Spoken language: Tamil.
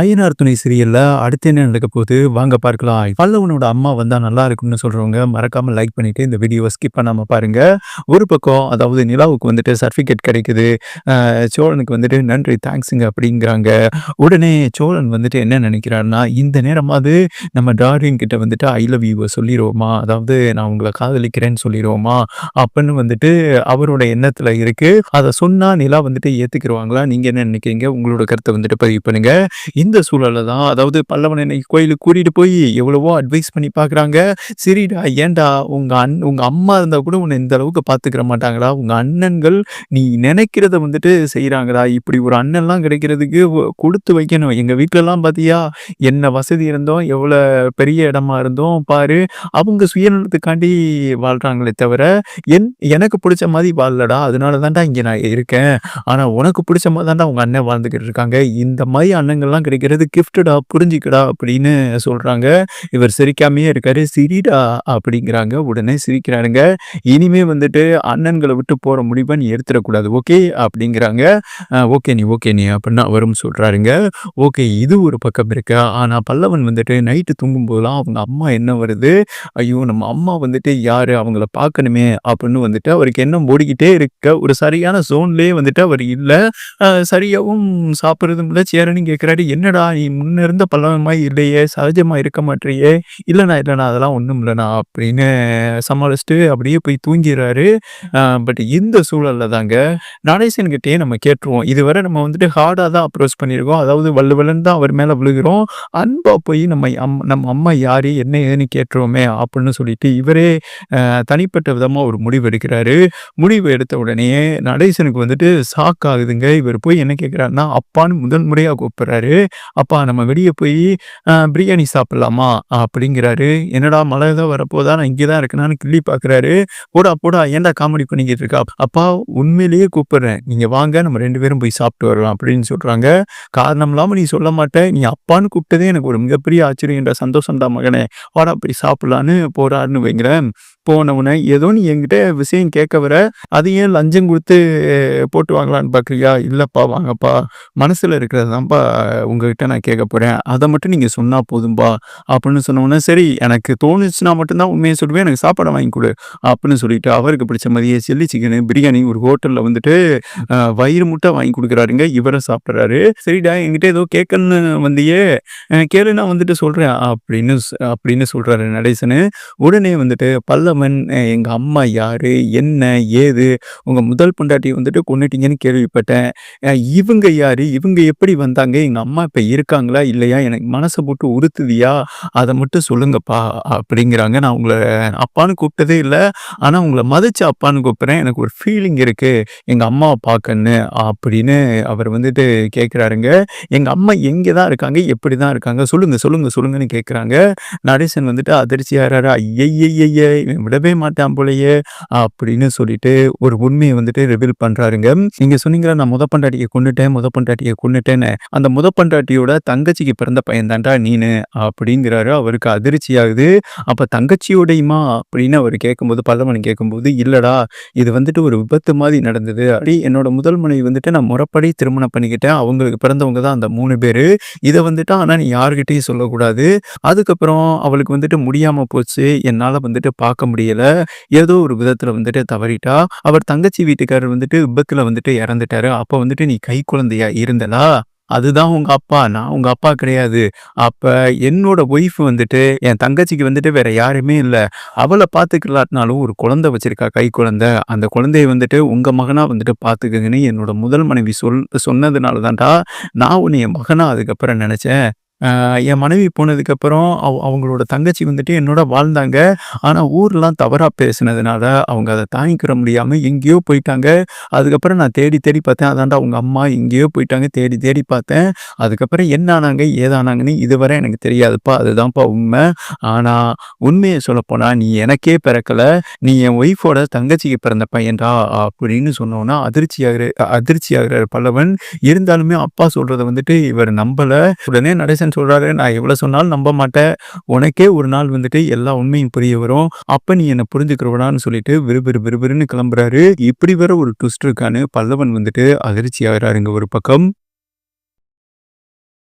ஐயனார் துணை சீரியல்ல அடுத்து என்ன நடக்க போகுது? வாங்க பார்க்கலாம். பல்லவனோட அம்மா வந்தா நல்லா இருக்கும்னு சொல்றவங்க மறக்காம லைக் பண்ணிட்டு இந்த வீடியோவை ஸ்கிப் பண்ணாம பாருங்க. ஒரு பக்கம் அதாவது நிலாவுக்கு வந்துட்டு சர்டிஃபிகேட் கிடைக்குது. சோழனுக்கு வந்துட்டு நன்றி தேங்க்ஸுங்க அப்படிங்கிறாங்க. உடனே சோழன் வந்துட்டு என்ன நினைக்கிறாருன்னா இந்த நேரமாவது நம்ம டார்வின் கிட்ட வந்துட்டு ஐ லவ் யூவை சொல்லிடுவோமா அதாவது நான் உங்களை காதலிக்கிறேன்னு சொல்லிடுவோமா அப்படின்னு வந்துட்டு அவரோட எண்ணத்துல இருக்கு. அதை சொன்னா நிலா வந்துட்டு ஏத்துக்கிடுவாங்களா நீங்க என்ன நினைக்கிறீங்க? உங்களோட கருத்தை வந்துட்டு பதிவு பண்ணுங்க. இந்த சூழலில் தான் அதாவது பல்லவன் என்னை கோயிலுக்கு கூட்டிகிட்டு போய் எவ்வளவோ அட்வைஸ் பண்ணி பார்க்குறாங்க சரிடா ஏன்டா உங்கள் அண் உங்கள் அம்மா இருந்தால் கூட உன்னை இந்த அளவுக்கு பார்த்துக்கிற மாட்டாங்களா உங்கள் அண்ணன்கள் நீ நினைக்கிறத வந்துட்டு செய்கிறாங்கடா இப்படி ஒரு அண்ணன்லாம் கிடைக்கிறதுக்கு கொடுத்து வைக்கணும். எங்கள் வீட்டிலலாம் பார்த்தியா என்ன வசதி இருந்தோம் எவ்வளோ பெரிய இடமா இருந்தோம் பாரு. அவங்க சுயநலத்துக்காண்டி வாழ்கிறாங்களே தவிர என் எனக்கு பிடிச்ச மாதிரி வாழலடா. அதனால தான்டா இங்கே நான் இருக்கேன். ஆனால் உனக்கு பிடிச்ச மாதிரி தான்டா உங்கள் அண்ணன் வாழ்ந்துக்கிட்டு இருக்காங்க. இந்த மாதிரி அண்ணங்கள்லாம் கிடைக்கிறது. கிஃப்டடா புரிஞ்சுக்கடா அப்படின்னு சொல்றாங்க. இவர் சிரிக்காமையே இருக்காரு. சிரிடா அப்படிங்கிறாங்க. உடனே சிரிக்கிறாருங்க. இனிமே வந்துட்டு அண்ணன்களை விட்டு போகிற முடிவை நீ எடுத்துடக்கூடாது. ஓகே? அப்படிங்கிறாங்க. ஓகே நீ ஓகே நீ அப்படின்னு அவரும் சொல்றாருங்க. ஓகே இது ஒரு பக்கம் இருக்கு. ஆனால் பல்லவன் வந்துட்டு நைட்டு தூங்கும்போதெல்லாம் அவங்க அம்மா என்ன வருது? ஐயோ நம்ம அம்மா வந்துட்டு யார்? அவங்கள பார்க்கணுமே அப்படின்னு வந்துட்டு அவருக்கு என்ன ஓடிக்கிட்டே இருக்க ஒரு சரியான ஜோன்லயே வந்துட்டு அவர் இல்லை. சரியாகவும் சாப்பிட்றதும் இல்லை. சேரன்னு கேட்குறாரு என்னடா நீ முன்ன இருந்த பல்லவன் மாதிரி இல்லையே சகஜமா இருக்க மாட்டேறியே இல்லைண்ணா இல்லைண்ணா அதெல்லாம் ஒன்றும் இல்லைண்ணா அப்படின்னு சமாளிச்சுட்டு அப்படியே போய் தூங்கிடுறாரு. பட் இந்த சூழல்ல தாங்க நடேசன்கிட்டயே நம்ம கேட்டுருவோம். இதுவரை நம்ம வந்துட்டு ஹார்டாக தான் அப்ரோச் பண்ணியிருக்கோம். அதாவது வல்லு வல்லுன்னு தான் அவர் மேலே விழுகிறோம். அன்பா போய் நம்ம அம் நம்ம அம்மா யாரு என்ன ஏதுன்னு கேட்டுருவோமே அப்படின்னு சொல்லிட்டு இவரே தனிப்பட்ட விதமாக ஒரு முடிவு எடுக்கிறாரு. முடிவு எடுத்த உடனே நடேசனுக்கு வந்துட்டு ஷாக் ஆகுதுங்க. இவர் போய் என்ன கேட்குறாருன்னா அப்பான்னு முதல் முறையாக கூப்பிடுறாரு. அப்பா நம்ம வெளியே போய் பிரியாணி சாப்பிடலாமா? அப்படிங்கிறாரு. என்னடா மழை தான் வரப்போதா? நான் இங்கே தான் இருக்கேனான்னு கிள்ளி பார்க்குறாரு போடா போடா ஏன்டா காமெடி பண்ணிக்கிட்டு இருக்கா? அப்பா உண்மையிலேயே கூப்பிடுறேன். நீங்கள் வாங்க நம்ம ரெண்டு பேரும் போய் சாப்பிட்டு வரலாம் அப்படின்னு சொல்கிறாங்க காரணம் இல்லாமல் நீ சொல்ல மாட்டேன். நீ அப்பான்னு கூப்பிட்டதே எனக்கு ஒரு மிகப்பெரிய ஆச்சரியம் என்ற தான் மகனே. வாடா போய் சாப்பிடலான்னு போறாருன்னு வைங்கிறேன் போனவுடனே ஏதோ நீ என்கிட்ட விஷயம் கேட்க வர அதையே லஞ்சம் கொடுத்து போட்டு வாங்கலான்னு பார்க்குறியா இல்லைப்பா வாங்கப்பா. மனசில் இருக்கிறது தான்ப்பா உங்ககிட்ட நான் கேட்க போகிறேன் அதை மட்டும் நீங்கள் சொன்னால் போதும்பா அப்படின்னு சொன்னோன்னே சரி எனக்கு தோணுச்சுன்னா மட்டும்தான் உண்மையை சொல்லுவேன் எனக்கு சாப்பாடை வாங்கி கொடு அப்படின்னு சொல்லிட்டு அவருக்கு பிடிச்ச மாதிரியே சில்லி சிக்கனு பிரியாணி ஒரு ஹோட்டலில் வந்துட்டு வயிறு முட்டை வாங்கி கொடுக்குறாருங்க. இவரை சாப்பிட்றாரு. சரிடா என்கிட்ட ஏதோ கேட்கணுன்னு வந்தியே கேளு நான் வந்துட்டு சொல்கிறேன் அப்படின்னு அப்படின்னு சொல்கிறாரு நடேசனு. உடனே வந்துட்டு பல்லவன் எங்கள் அம்மா யார் என்ன ஏது உங்கள் முதல் பொண்டாட்டியை வந்துட்டு கொண்டுட்டீங்கன்னு கேள்விப்பட்டேன். இவங்க யார் இவங்க எப்படி வந்தாங்க எங்கள் அம்மா இப்போ இருக்காங்களா இல்லையா? எனக்கு மனசை போட்டு உறுத்துதியா? அதை மட்டும் சொல்லுங்கப்பா அப்படிங்கிறாங்க. நான் உங்களை அப்பான்னு கூப்பிட்டதே இல்லை. ஆனா உங்களை மதிச்சு அப்பான்னு கூப்பிட்றேன். எனக்கு ஒரு ஃபீலிங் இருக்கு. எங்க அம்மாவை பார்க்கன்னு அப்படின்னு அவர் வந்துட்டு கேட்குறாருங்க எங்க அம்மா எங்கே தான் இருக்காங்க? எப்படி தான் இருக்காங்க? சொல்லுங்க சொல்லுங்க சொல்லுங்கன்னு கேட்குறாங்க நடேசன் வந்துட்டு அதிர்ச்சியாகிறாரு ஐயையையே விடவே மாட்டான் போலையே அப்படின்னு சொல்லிட்டு ஒரு உண்மையை வந்துட்டு ரிவீல் பண்றாருங்க. நீங்கள் சொன்னீங்களா நான் முத பண்டாட்டியை கொண்டுட்டேன் முத பண்டாட்டியை கொண்டுட்டேன்னு அந்த முத பொண்டாட்டியோட தங்கச்சிக்கு பிறந்த பையன் தாண்டா நீனு அப்படிங்கிறாரு. அவருக்கு அதிர்ச்சி ஆகுது அப்ப தங்கச்சியோடையுமா அப்படின்னு அவர் கேட்கும்போது பல்லவன் கேட்கும்போது இல்லடா இது வந்துட்டு ஒரு விபத்து மாதிரி நடந்தது. அப்படி என்னோட முதல் மனைவி வந்துட்டு நான் முறைப்படி திருமணம் பண்ணிக்கிட்டேன். அவங்களுக்கு பிறந்தவங்க தான் அந்த மூணு பேரு. இதை வந்துட்டு ஆனா நீ யாருக்கிட்டையும் சொல்லக்கூடாது. அதுக்கப்புறம் அவளுக்கு வந்துட்டு முடியாம போச்சு. என்னால வந்துட்டு பார்க்க முடியல. ஏதோ ஒரு விதத்துல வந்துட்டு தவறிட்டா. அவர் தங்கச்சி வீட்டுக்காரர் வந்துட்டு விபத்துல வந்துட்டு இறந்துட்டாரு. அப்ப வந்துட்டு நீ கை குழந்தையா இருந்தலா? அதுதான் உங்க அப்பா. நான் உங்க அப்பா கிடையாது. அப்ப என்னோட ஒய்ஃப் வந்துட்டு என் தங்கச்சிக்கு வந்துட்டு வேற யாருமே இல்லை. அவளை பாத்துக்கலாட்டினாலும் ஒரு குழந்தை வச்சிருக்கா கை குழந்தை. அந்த குழந்தைய வந்துட்டு உங்க மகனா வந்துட்டு பாத்துக்கங்கன்னு என்னோட முதல் மனைவி சொல் சொன்னதுனால தான்டா நான் உன்னை என் மகனா அதுக்கப்புறம் நினைச்சேன். என் மனைவி போனதுக்கப்புறம் அவ அவங்களோட தங்கச்சி வந்துட்டு என்னோட வாழ்ந்தாங்க. ஆனால் ஊர்லாம் தவறாக பேசினதுனால அவங்க அதை தாங்கிக்கிற முடியாமல் எங்கேயோ போயிட்டாங்க. அதுக்கப்புறம் நான் தேடி தேடி பார்த்தேன். அதான்டா அவங்க அம்மா எங்கேயோ போயிட்டாங்க. தேடி தேடி பார்த்தேன். அதுக்கப்புறம் என்ன ஆனாங்க ஏதானாங்கன்னு இதுவரை எனக்கு தெரியாதுப்பா. அதுதான்ப்பா உண்மை. ஆனால் உண்மையை சொல்லப்போனால் நீ எனக்கே பிறக்கல. நீ என் ஒய்ஃபோட தங்கச்சிக்கு பிறந்த பையன்டா அப்படின்னு சொன்னோன்னா அதிர்ச்சியாகிற அதிர்ச்சியாகிற பல்லவன். இருந்தாலுமே அப்பா சொல்கிறத வந்துட்டு இவர் நம்பல. உடனே நடேசன் சொல்றாரு. நான் எவ்வளவு சொன்னாலும் நம்ப மாட்டேன். உனக்கே ஒரு நாள் வந்துட்டு எல்லா உண்மையும் புரிய வரும். அப்ப நீ என்ன புரிஞ்சுக்கிறவடான்னு சொல்லிட்டு விறுவிறு விறுவிறுன்னு கிளம்புறாரு. இப்படி வர ஒரு ட்விஸ்ட் இருக்கான்னு பல்லவன் வந்துட்டு அதிர்ச்சி ஆகிறாருங்க ஒரு பக்கம்.